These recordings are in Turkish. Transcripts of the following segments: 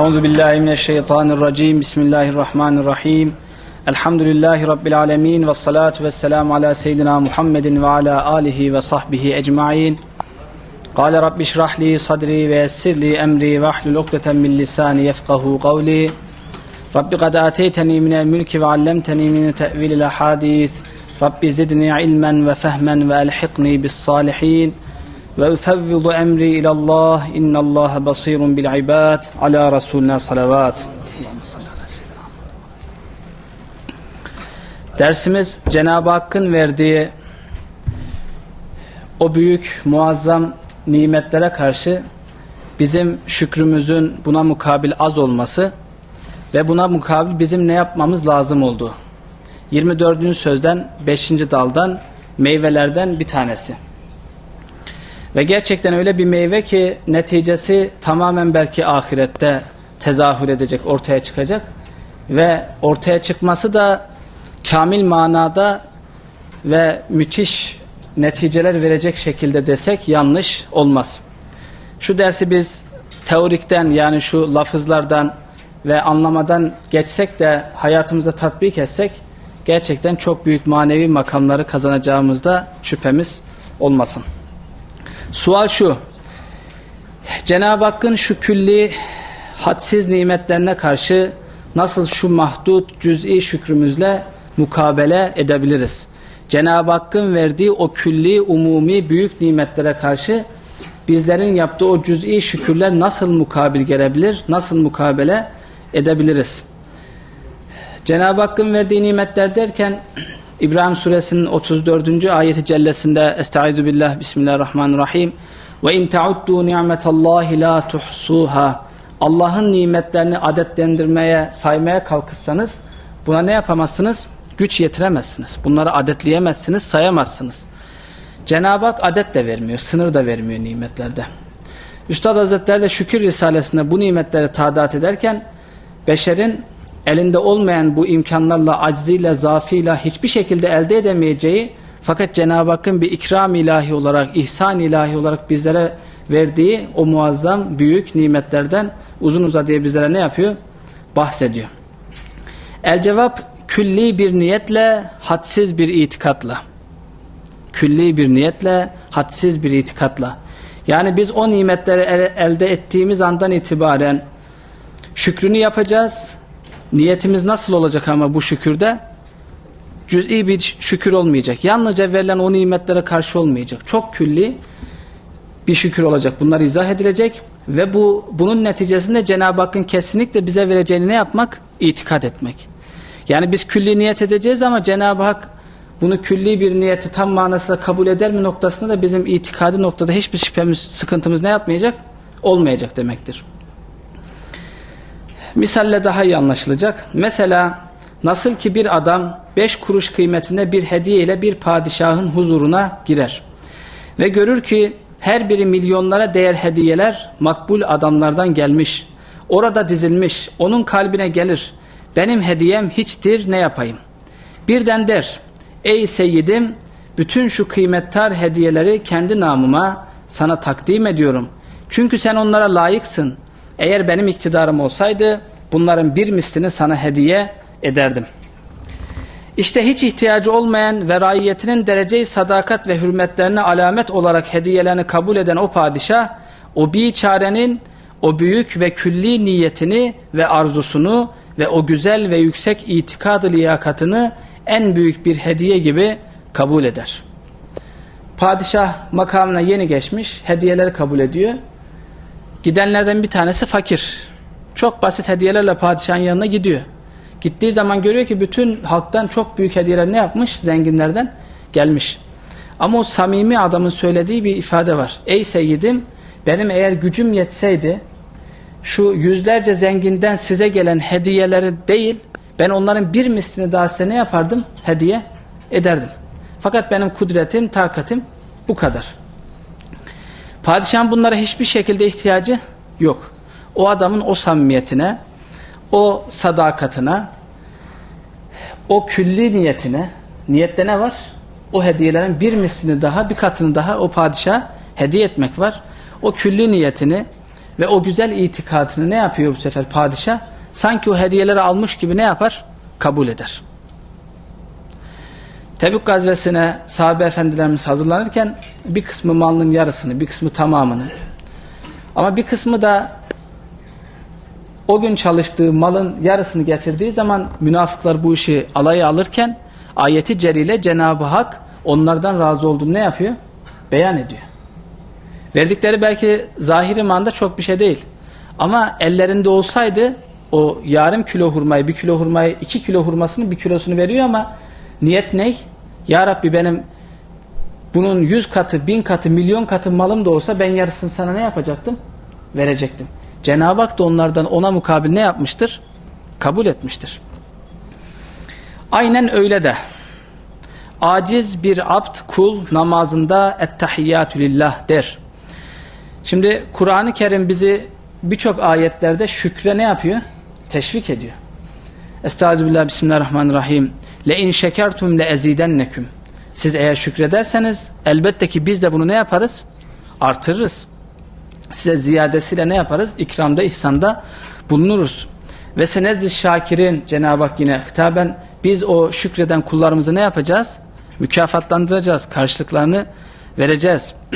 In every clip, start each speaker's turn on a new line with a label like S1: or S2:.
S1: أعوذ بالله من الشيطان الرجيم. بسم الله الرحمن الرحيم. الحمد لله رب العالمين والصلاة والسلام على سيدنا محمد وعلى آله وصحبه أجمعين. قال رب اشرح لي صدري ويسر لي أمري واحلل عقدة من لساني يفقه قولي. رب قد آتيتني من الملك وعلمتني من تأويل الأحاديث. رب زدني علما وفهما وألحقني بالصالحين. ve ufevvidu emri ilallah innallaha basirun bil ibad ala rasulina salavat Dersimiz Cenab-ı Hakk'ın verdiği o büyük muazzam nimetlere karşı bizim şükrümüzün buna mukabil az olması ve buna mukabil bizim ne yapmamız lazım oldu. 24. sözden 5. daldan meyvelerden bir tanesi. Ve gerçekten öyle bir meyve ki neticesi tamamen belki ahirette tezahür edecek, ortaya çıkacak. Ve ortaya çıkması da kamil manada ve müthiş neticeler verecek şekilde desek yanlış olmaz. Şu dersi biz teorikten yani şu lafızlardan ve anlamadan geçsek de hayatımıza tatbik etsek gerçekten çok büyük manevi makamları kazanacağımızda şüphemiz olmasın. Sual şu. Cenab-ı Hakk'ın şu külli hadsiz nimetlerine karşı nasıl şu mahdut cüz'i şükrümüzle mukabele edebiliriz? Cenab-ı Hakk'ın verdiği o külli umumi büyük nimetlere karşı bizlerin yaptığı o cüz'i şükürler nasıl mukabil gelebilir? Nasıl mukabele edebiliriz? Cenab-ı Hakk'ın verdiği nimetler derken İbrahim suresinin 34. ayeti cellesinde Estaizu billah Bismillahirrahmanirrahim ve in ta'uddu ni'metallahi la tuhsuha Allah'ın nimetlerini adetlendirmeye, saymaya kalkırsanız buna ne yapamazsınız? Güç yetiremezsiniz. Bunları adetleyemezsiniz, sayamazsınız. Cenab-ı Hak adet de vermiyor, sınır da vermiyor nimetlerde. Üstad Hazretleri de Şükür Risalesi'nde bu nimetleri tadat ederken beşerin elinde olmayan bu imkanlarla, acziyle, zaafıyla hiçbir şekilde elde edemeyeceği fakat Cenab-ı Hakk'ın bir ikram ilahi olarak, ihsan ilahi olarak bizlere verdiği o muazzam büyük nimetlerden uzun uzadıya bizlere ne yapıyor? Bahsediyor. El cevap külli bir niyetle, hadsiz bir itikatla. Külli bir niyetle, hadsiz bir itikatla. Yani biz o nimetleri elde ettiğimiz andan itibaren şükrünü yapacağız. Niyetimiz nasıl olacak ama bu şükürde? Cüz'i bir şükür olmayacak. Yalnızca verilen o nimetlere karşı olmayacak. Çok külli bir şükür olacak. Bunlar izah edilecek ve bu bunun neticesinde Cenab-ı Hakk'ın kesinlikle bize vereceğini ne yapmak? İtikad etmek. Yani biz külli niyet edeceğiz ama Cenab-ı Hak bunu külli bir niyeti tam manasıyla kabul eder mi noktasında da bizim itikadi noktada hiçbir şüphemiz, sıkıntımız ne yapmayacak? Olmayacak demektir. Misalle daha iyi anlaşılacak. Mesela nasıl ki bir adam beş kuruş kıymetinde bir hediye ile bir padişahın huzuruna girer. Ve görür ki her biri milyonlara değer hediyeler makbul adamlardan gelmiş. Orada dizilmiş. Onun kalbine gelir. Benim hediyem hiçtir ne yapayım? Birden der. Ey seyyidim bütün şu kıymettar hediyeleri kendi namıma sana takdim ediyorum. Çünkü sen onlara layıksın. Eğer benim iktidarım olsaydı bunların bir mislini sana hediye ederdim. İşte hiç ihtiyacı olmayan ve raiyetinin dereceyi sadakat ve hürmetlerine alamet olarak hediyelerini kabul eden o padişah, o biçarenin o büyük ve külli niyetini ve arzusunu ve o güzel ve yüksek itikadı liyakatını en büyük bir hediye gibi kabul eder. Padişah makamına yeni geçmiş, hediyeleri kabul ediyor. Gidenlerden bir tanesi fakir. Çok basit hediyelerle padişahın yanına gidiyor. Gittiği zaman görüyor ki bütün halktan çok büyük hediyeler ne yapmış? Zenginlerden gelmiş. Ama o samimi adamın söylediği bir ifade var. Ey seyyidim benim eğer gücüm yetseydi şu yüzlerce zenginden size gelen hediyeleri değil ben onların bir mislini daha size ne yapardım? Hediye ederdim. Fakat benim kudretim, takatim bu kadar. Padişahın bunlara hiçbir şekilde ihtiyacı yok. O adamın o samimiyetine, o sadakatine, o külli niyetine, niyette ne var? O hediyelerin bir mislini daha, bir katını daha o padişaha hediye etmek var. O külli niyetini Ve o güzel itikadını ne yapıyor bu sefer padişah? Sanki o hediyeleri almış gibi ne yapar? Kabul eder. Tebük gazvesine sahabe efendilerimiz hazırlanırken bir kısmı malının yarısını, bir kısmı tamamını ama bir kısmı da o gün çalıştığı malın yarısını getirdiği zaman münafıklar bu işi alaya alırken ayeti celile Cenab-ı Hak onlardan razı olduğunu ne yapıyor? Beyan ediyor. Verdikleri belki zahiri manda çok bir şey değil. Ama ellerinde olsaydı o yarım kilo hurmayı, bir kilo hurmayı, iki kilo hurmasının bir kilosunu veriyor ama niyet ne? Ya Rabbi benim bunun yüz katı, bin katı, milyon katı malım da olsa ben yarısını sana ne yapacaktım? Verecektim. Cenab-ı Hak da onlardan ona mukabil ne yapmıştır? Kabul etmiştir. Aynen öyle de aciz bir abd kul namazında ettehiyyatü lillah der. Şimdi Kur'an-ı Kerim bizi birçok ayetlerde şükre ne yapıyor? Teşvik ediyor. Estağfirullah bismillahirrahmanirrahim. Le in şekertum le ezidenneküm. Siz eğer şükrederseniz elbette ki biz de bunu ne yaparız? Artırırız. Size ziyadesiyle ne yaparız? İkramda, ihsanda bulunuruz. Ve senezdi şakirin Cenab-ı Hak yine hitaben biz o şükreden kullarımızı ne yapacağız? Mükafatlandıracağız. Karşılıklarını vereceğiz.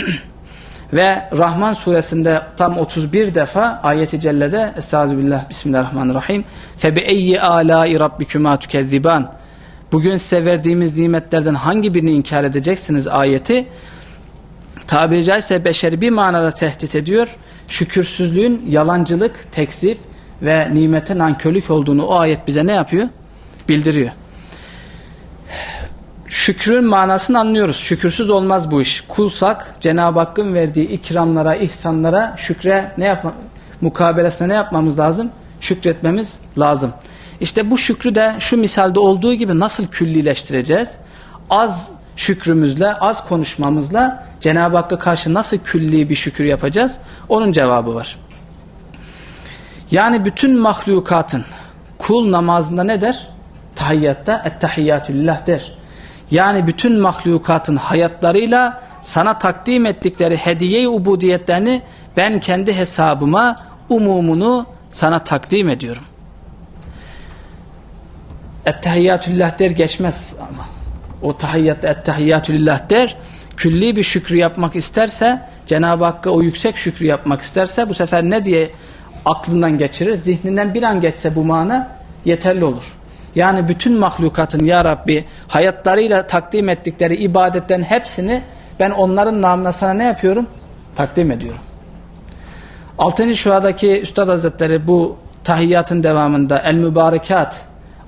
S1: Ve Rahman suresinde tam 31 defa ayeti cellede Estağfirullah Bismillahirrahmanirrahim Fe bi eyyi alâi rabbikümâ tükezziban Bugün size verdiğimiz nimetlerden hangi birini inkar edeceksiniz ayeti tabiri caizse beşeri bir manada tehdit ediyor. Şükürsüzlüğün yalancılık, tekzip ve nimete nankörlük olduğunu o ayet bize ne yapıyor? Bildiriyor. Şükrün manasını anlıyoruz. Şükürsüz olmaz bu iş. Kulsak Cenab-ı Hakk'ın verdiği ikramlara, ihsanlara, şükre ne yapma, mukabelesine ne yapmamız lazım? Şükretmemiz lazım. İşte bu şükrü de şu misalde olduğu gibi nasıl küllileştireceğiz? Az şükrümüzle, az konuşmamızla Cenab-ı Hakk'a karşı nasıl külli bir şükür yapacağız? Onun cevabı var. Yani bütün mahlukatın kul namazında ne der? Tahiyyatta ettehiyyatülillah der. Yani bütün mahlukatın hayatlarıyla sana takdim ettikleri hediye-i ubudiyetlerini ben kendi hesabıma umumunu sana takdim ediyorum. Ettehiyyatülillah der geçmez ama. O tahiyyatta ettehiyyatülillah der. Külli bir şükrü yapmak isterse Cenab-ı Hakk'a o yüksek şükrü yapmak isterse bu sefer ne diye aklından geçirir? Zihninden bir an geçse bu mana yeterli olur. Yani bütün mahlukatın Ya Rabbi hayatlarıyla takdim ettikleri ibadetten hepsini ben onların namına sana ne yapıyorum? Takdim ediyorum. Altıncı şuadaki Üstad Hazretleri bu tahiyyatın devamında el mübarekat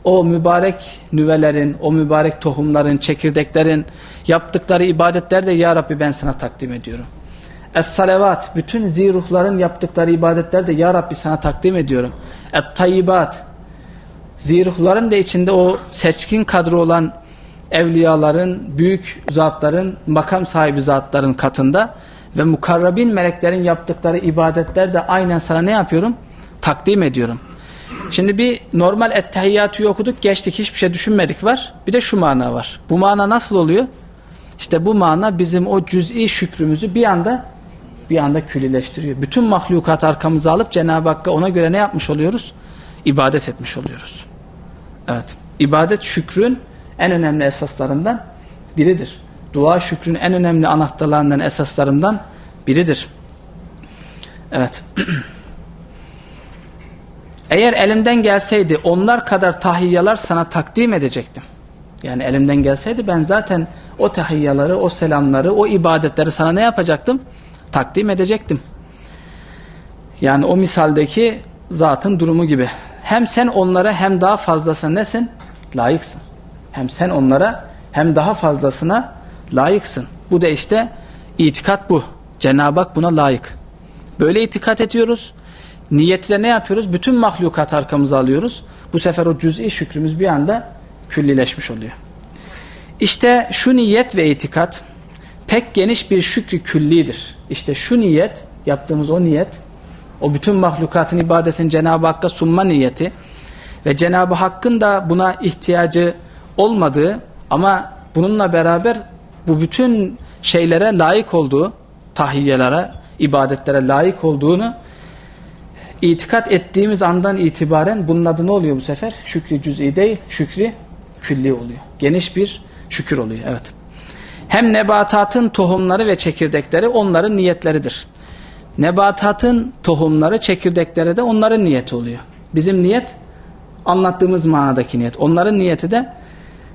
S1: o mübarek nüvelerin, o mübarek tohumların, çekirdeklerin yaptıkları ibadetler de Ya Rabbi ben sana takdim ediyorum. Es-salavat, bütün ziruhların yaptıkları ibadetler de Ya Rabbi sana takdim ediyorum. Et-tayyibat, ziruhların da içinde o seçkin kadro olan evliyaların, büyük zatların, makam sahibi zatların katında ve mukarrabin meleklerin yaptıkları ibadetler de aynen sana ne yapıyorum? Takdim ediyorum. Şimdi bir normal ettehiyyatü okuduk geçtik hiçbir şey düşünmedik var. Bir de şu mana var. Bu mana nasıl oluyor? İşte bu mana bizim o cüz'i şükrümüzü bir anda bir anda küllileştiriyor. Bütün mahlukat arkamıza alıp Cenab-ı Hakk'a ona göre ne yapmış oluyoruz? İbadet etmiş oluyoruz. Evet. İbadet şükrün en önemli esaslarından biridir. Dua şükrün en önemli anahtarlarından esaslarından biridir. Evet. Eğer elimden gelseydi onlar kadar tahiyyalar sana takdim edecektim. Yani elimden gelseydi ben zaten o tahiyyaları, o selamları, o ibadetleri sana ne yapacaktım? Takdim edecektim. Yani o misaldeki zatın durumu gibi. Hem sen onlara hem daha fazlasına nesin? Layıksın. Hem sen onlara hem daha fazlasına layıksın. Bu da işte itikat bu. Cenab-ı Hak buna layık. Böyle itikat ediyoruz. Niyetle ne yapıyoruz? Bütün mahlukat arkamıza alıyoruz. Bu sefer o cüz'i şükrümüz bir anda küllileşmiş oluyor. İşte şu niyet ve itikat pek geniş bir şükrü küllidir. İşte şu niyet, yaptığımız o niyet, o bütün mahlukatın ibadetin Cenab-ı Hakk'a sunma niyeti ve Cenab-ı Hakk'ın da buna ihtiyacı olmadığı ama bununla beraber bu bütün şeylere layık olduğu, tahiyyelere, ibadetlere layık olduğunu İtikat ettiğimiz andan itibaren bunun adı ne oluyor bu sefer? Şükri cüz'i değil, şükri külli oluyor. Geniş bir şükür oluyor. Evet. Hem nebatatın tohumları ve çekirdekleri onların niyetleridir. Nebatatın tohumları, çekirdekleri de onların niyeti oluyor. Bizim niyet anlattığımız manadaki niyet. Onların niyeti de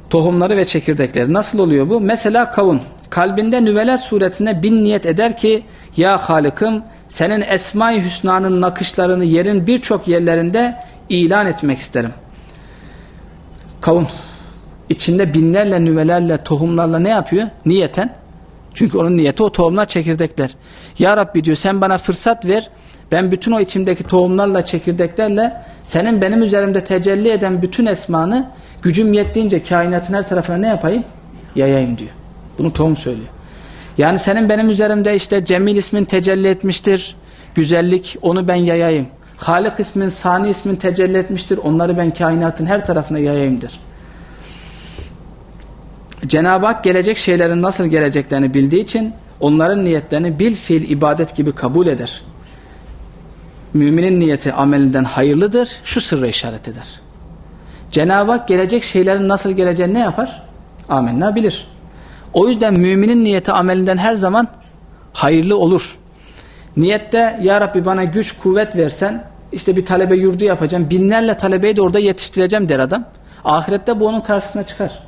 S1: tohumları ve çekirdekleri. Nasıl oluyor bu? Mesela kavun. Kalbinde nüveler suretinde bin niyet eder ki ya Halık'ım senin Esma-i Hüsna'nın nakışlarını yerin birçok yerlerinde ilan etmek isterim. Kavun. içinde binlerle nüvelerle tohumlarla ne yapıyor? Niyeten. Çünkü onun niyeti o tohumlar çekirdekler. Ya Rabbi diyor sen bana fırsat ver. Ben bütün o içimdeki tohumlarla çekirdeklerle senin benim üzerimde tecelli eden bütün esmanı gücüm yettiğince kainatın her tarafına ne yapayım? Yayayım diyor. Bunu tohum söylüyor. Yani senin benim üzerimde işte Cemil ismin tecelli etmiştir. Güzellik onu ben yayayım. Halik ismin, Sani ismin tecelli etmiştir. Onları ben kainatın her tarafına yayayımdır. Cenab-ı Hak gelecek şeylerin nasıl geleceklerini bildiği için onların niyetlerini bil fiil ibadet gibi kabul eder. Müminin niyeti amelinden hayırlıdır. Şu sırra işaret eder. Cenab-ı Hak gelecek şeylerin nasıl geleceğini ne yapar? Amenna bilir. O yüzden müminin niyeti amelinden her zaman hayırlı olur. Niyette ya Rabbi bana güç kuvvet versen işte bir talebe yurdu yapacağım. Binlerle talebeyi de orada yetiştireceğim der adam. Ahirette bu onun karşısına çıkar.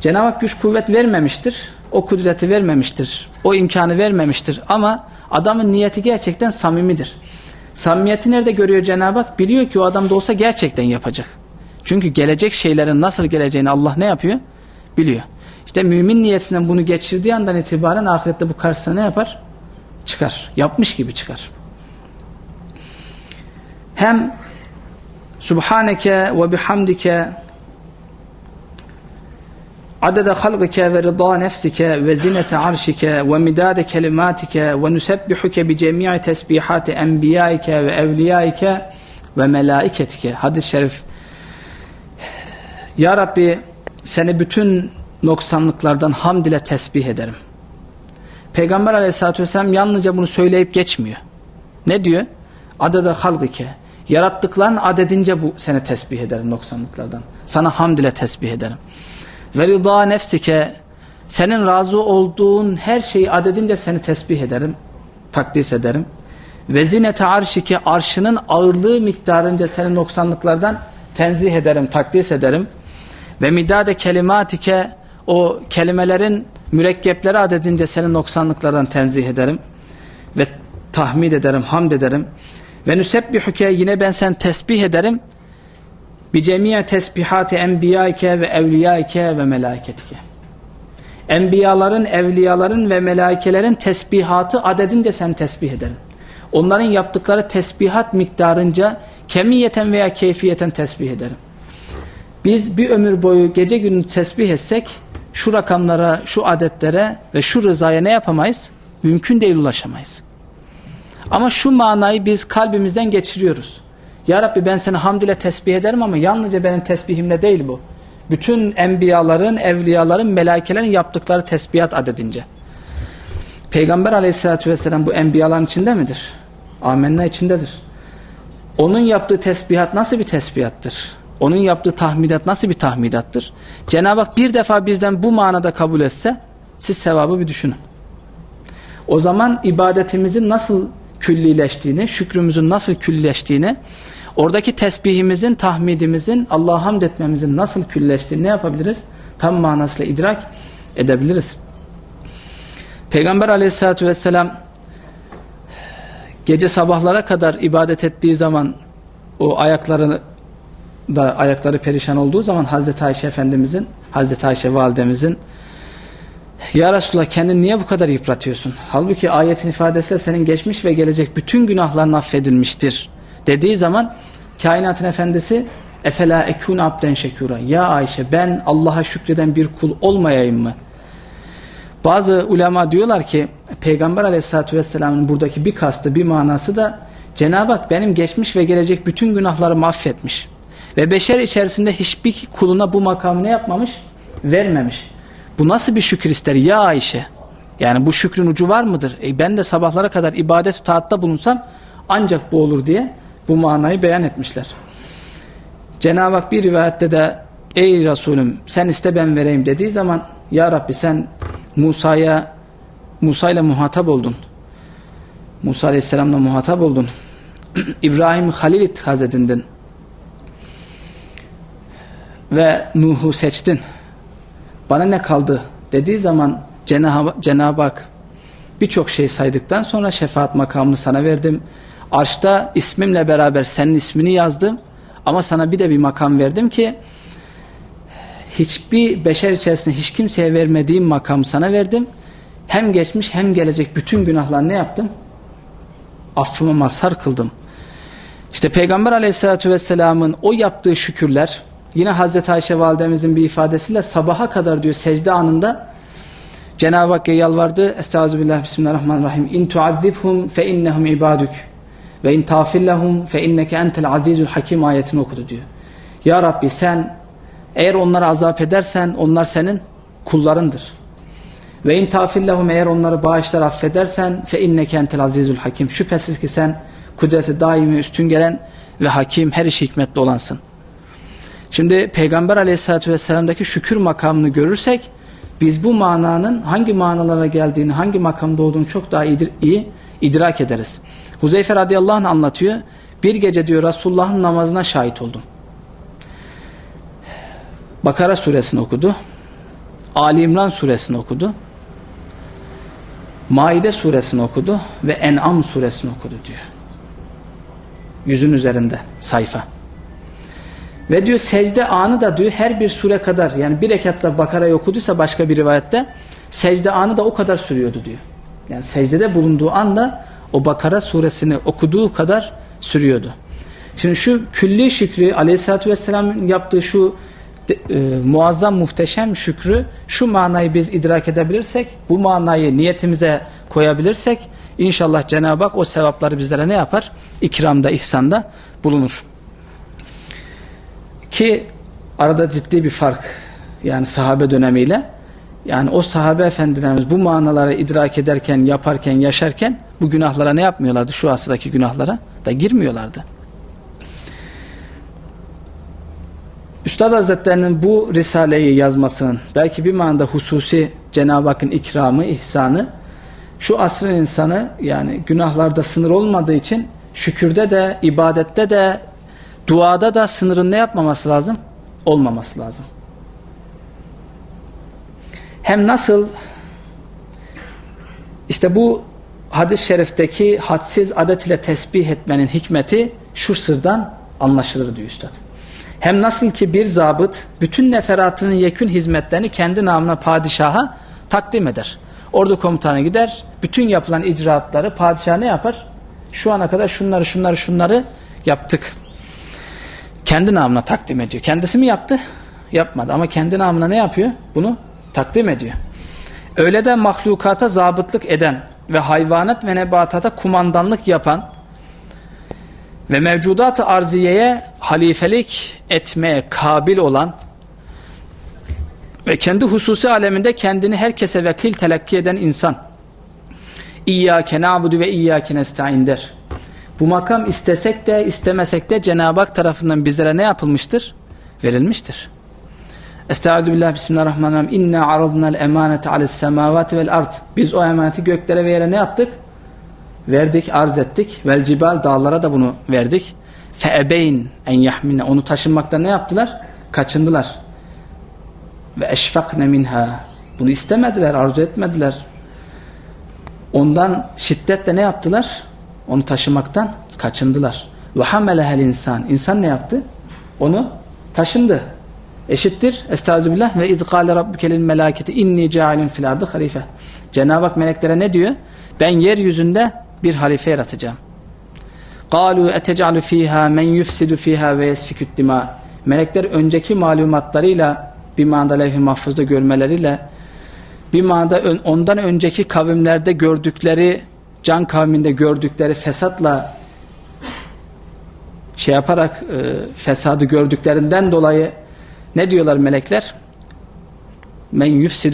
S1: Cenab-ı Hak güç kuvvet vermemiştir. O kudreti vermemiştir. O imkanı vermemiştir. Ama adamın niyeti gerçekten samimidir. Samimiyeti nerede görüyor Cenab-ı Hak? Biliyor ki o adam da olsa gerçekten yapacak. Çünkü gelecek şeylerin nasıl geleceğini Allah ne yapıyor? Biliyor. İşte mümin niyetinden bunu geçirdiği andan itibaren ahirette bu karşısına ne yapar? Çıkar. Yapmış gibi çıkar. Hem Subhaneke ve bihamdike adede halgike ve rıda nefsike ve zinete arşike ve midade kelimatike ve nusebbihuke bi cemi'i tesbihati enbiyaike ve evliyaike ve melaiketike. Hadis-i şerif. Ya Rabbi seni bütün noksanlıklardan hamd ile tesbih ederim. Peygamber aleyhissalatü vesselam yalnızca bunu söyleyip geçmiyor. Ne diyor? Adada halgike. Yarattıkların adedince bu seni tesbih ederim noksanlıklardan. Sana hamd ile tesbih ederim. Ve rıza nefsike senin razı olduğun her şeyi adedince seni tesbih ederim. Takdis ederim. Ve zinete arşike arşının ağırlığı miktarınca seni noksanlıklardan tenzih ederim, takdis ederim. Ve midade kelimatike o kelimelerin mürekkepleri adedince senin noksanlıklardan tenzih ederim. Ve tahmid ederim, hamd ederim. Ve nüsebbihuke yine ben sen tesbih ederim. Bi cemiye tesbihati enbiyaike ve evliyaike ve melaiketike. Enbiyaların, evliyaların ve melaikelerin tesbihatı adedince sen tesbih ederim. Onların yaptıkları tesbihat miktarınca kemiyeten veya keyfiyeten tesbih ederim. Biz bir ömür boyu gece günü tesbih etsek şu rakamlara, şu adetlere ve şu rızaya ne yapamayız? Mümkün değil ulaşamayız. Ama şu manayı biz kalbimizden geçiriyoruz. Ya Rabbi ben seni hamd ile tesbih ederim ama yalnızca benim tesbihimle değil bu. Bütün enbiyaların, evliyaların, melaikelerin yaptıkları tesbihat adedince. Peygamber aleyhissalatü vesselam bu enbiyaların içinde midir? Amenna içindedir. Onun yaptığı tesbihat nasıl bir tesbihattır? Onun yaptığı tahmidat nasıl bir tahmidattır? Cenab-ı Hak bir defa bizden bu manada kabul etse siz sevabı bir düşünün. O zaman ibadetimizin nasıl küllileştiğini, şükrümüzün nasıl küllileştiğini, oradaki tesbihimizin, tahmidimizin, Allah'a hamd etmemizin nasıl külleştiğini ne yapabiliriz? Tam manasıyla idrak edebiliriz. Peygamber aleyhissalatü vesselam gece sabahlara kadar ibadet ettiği zaman o ayaklarını da ayakları perişan olduğu zaman Hazreti Ayşe Efendimizin, Hazreti Ayşe validemizin Ya Resulallah kendini niye bu kadar yıpratıyorsun? Halbuki ayetin ifadesi senin geçmiş ve gelecek bütün günahların affedilmiştir. Dediği zaman kainatın efendisi Efela ekun abden şekura. Ya Ayşe ben Allah'a şükreden bir kul olmayayım mı? Bazı ulema diyorlar ki Peygamber aleyhissalatü vesselamın buradaki bir kastı bir manası da Cenab-ı Hak benim geçmiş ve gelecek bütün günahlarımı affetmiş. Ve beşer içerisinde hiçbir kuluna bu makamı ne yapmamış? Vermemiş. Bu nasıl bir şükür ister ya Ayşe? Yani bu şükrün ucu var mıdır? E ben de sabahlara kadar ibadet taatta bulunsam ancak bu olur diye bu manayı beyan etmişler. Cenab-ı Hak bir rivayette de ey Resulüm sen iste ben vereyim dediği zaman ya Rabbi sen Musa'ya Musa ile muhatap oldun. Musa Aleyhisselam'la muhatap oldun. İbrahim Halil ittihaz edindin. Ve Nuh'u seçtin. Bana ne kaldı dediği zaman Cenab-ı Cenab Hak birçok şey saydıktan sonra şefaat makamını sana verdim. Arşta ismimle beraber senin ismini yazdım. Ama sana bir de bir makam verdim ki hiçbir beşer içerisinde hiç kimseye vermediğim makamı sana verdim. Hem geçmiş hem gelecek bütün günahlar ne yaptım? Affıma mazhar kıldım. İşte Peygamber aleyhissalatü vesselamın o yaptığı şükürler yine Hazreti Ayşe validemizin bir ifadesiyle sabaha kadar diyor secde anında Cenab-ı Hakk'a yalvardı. Estağfirullah bismillahirrahmanirrahim. İn tuazzibhum fe innehum ibaduk ve in tafillahum fe inneke entel azizul hakim ayetini okudu diyor. Ya Rabbi sen eğer onları azap edersen onlar senin kullarındır. Ve in tafillahum eğer onları bağışlar affedersen fe inneke entel azizul hakim. Şüphesiz ki sen kudreti daimi üstün gelen ve hakim her iş hikmetli olansın. Şimdi Peygamber aleyhissalatü vesselam'daki şükür makamını görürsek biz bu mananın hangi manalara geldiğini, hangi makamda olduğunu çok daha iyi, iyi idrak ederiz. Huzeyfe radıyallahu anh anlatıyor. Bir gece diyor Resulullah'ın namazına şahit oldum. Bakara suresini okudu. Ali İmran suresini okudu. Maide suresini okudu ve En'am suresini okudu diyor. Yüzün üzerinde sayfa. Ve diyor secde anı da diyor her bir sure kadar yani bir rekatta Bakara'yı okuduysa başka bir rivayette secde anı da o kadar sürüyordu diyor. Yani secdede bulunduğu anda o Bakara suresini okuduğu kadar sürüyordu. Şimdi şu külli şükrü aleyhissalatü vesselamın yaptığı şu e, muazzam muhteşem şükrü şu manayı biz idrak edebilirsek bu manayı niyetimize koyabilirsek inşallah Cenab-ı Hak o sevapları bizlere ne yapar? İkramda, ihsanda bulunur. Ki arada ciddi bir fark yani sahabe dönemiyle yani o sahabe efendilerimiz bu manaları idrak ederken, yaparken, yaşarken bu günahlara ne yapmıyorlardı? Şu asırdaki günahlara da girmiyorlardı. Üstad Hazretlerinin bu Risale'yi yazmasının belki bir manada hususi Cenab-ı Hakk'ın ikramı, ihsanı şu asrın insanı yani günahlarda sınır olmadığı için şükürde de, ibadette de, duada da sınırın ne yapmaması lazım? Olmaması lazım. Hem nasıl işte bu hadis-i şerifteki hadsiz adet ile tesbih etmenin hikmeti şu sırdan anlaşılır diyor üstad. Hem nasıl ki bir zabıt bütün neferatının yekün hizmetlerini kendi namına padişaha takdim eder. Ordu komutanı gider, bütün yapılan icraatları padişah ne yapar? Şu ana kadar şunları şunları şunları yaptık. Kendi namına takdim ediyor. Kendisi mi yaptı? Yapmadı ama kendi namına ne yapıyor? Bunu takdim ediyor. Öyle de mahlukata zabıtlık eden ve hayvanat ve nebatata kumandanlık yapan ve mevcudat-ı arziyeye halifelik etmeye kabil olan ve kendi hususi aleminde kendini herkese vekil telakki eden insan İyyâke na'budu ve iyyâke nesta'in der. Bu makam istesek de istemesek de Cenab-ı Hak tarafından bizlere ne yapılmıştır? Verilmiştir. Estaizu billah bismillahirrahmanirrahim. İnna aradna'l emanete ales semavati vel ard. Biz o emaneti göklere ve yere ne yaptık? Verdik, arz ettik. Vel cibal dağlara da bunu verdik. Fe ebeyn en yahmine. Onu taşınmaktan ne yaptılar? Kaçındılar. Ve eşfakne minha. Bunu istemediler, arzu etmediler. Ondan şiddetle ne yaptılar? Onu taşımaktan kaçındılar. Ve hamelehel insan. İnsan ne yaptı? Onu taşındı. Eşittir. Estağfirullah ve izgâle rabbikelil melâketi inni cealin fil ardı halife. Cenab-ı Hak meleklere ne diyor? Ben yeryüzünde bir halife yaratacağım. قَالُوا اَتَجَعْلُ ف۪يهَا مَنْ يُفْسِدُ ف۪يهَا وَيَسْفِكُ الدِّمَا Melekler önceki malumatlarıyla bir manada levh-i mahfuzda görmeleriyle bir manada ondan önceki kavimlerde gördükleri can kavminde gördükleri fesatla şey yaparak e, fesadı gördüklerinden dolayı ne diyorlar melekler? Men yufsid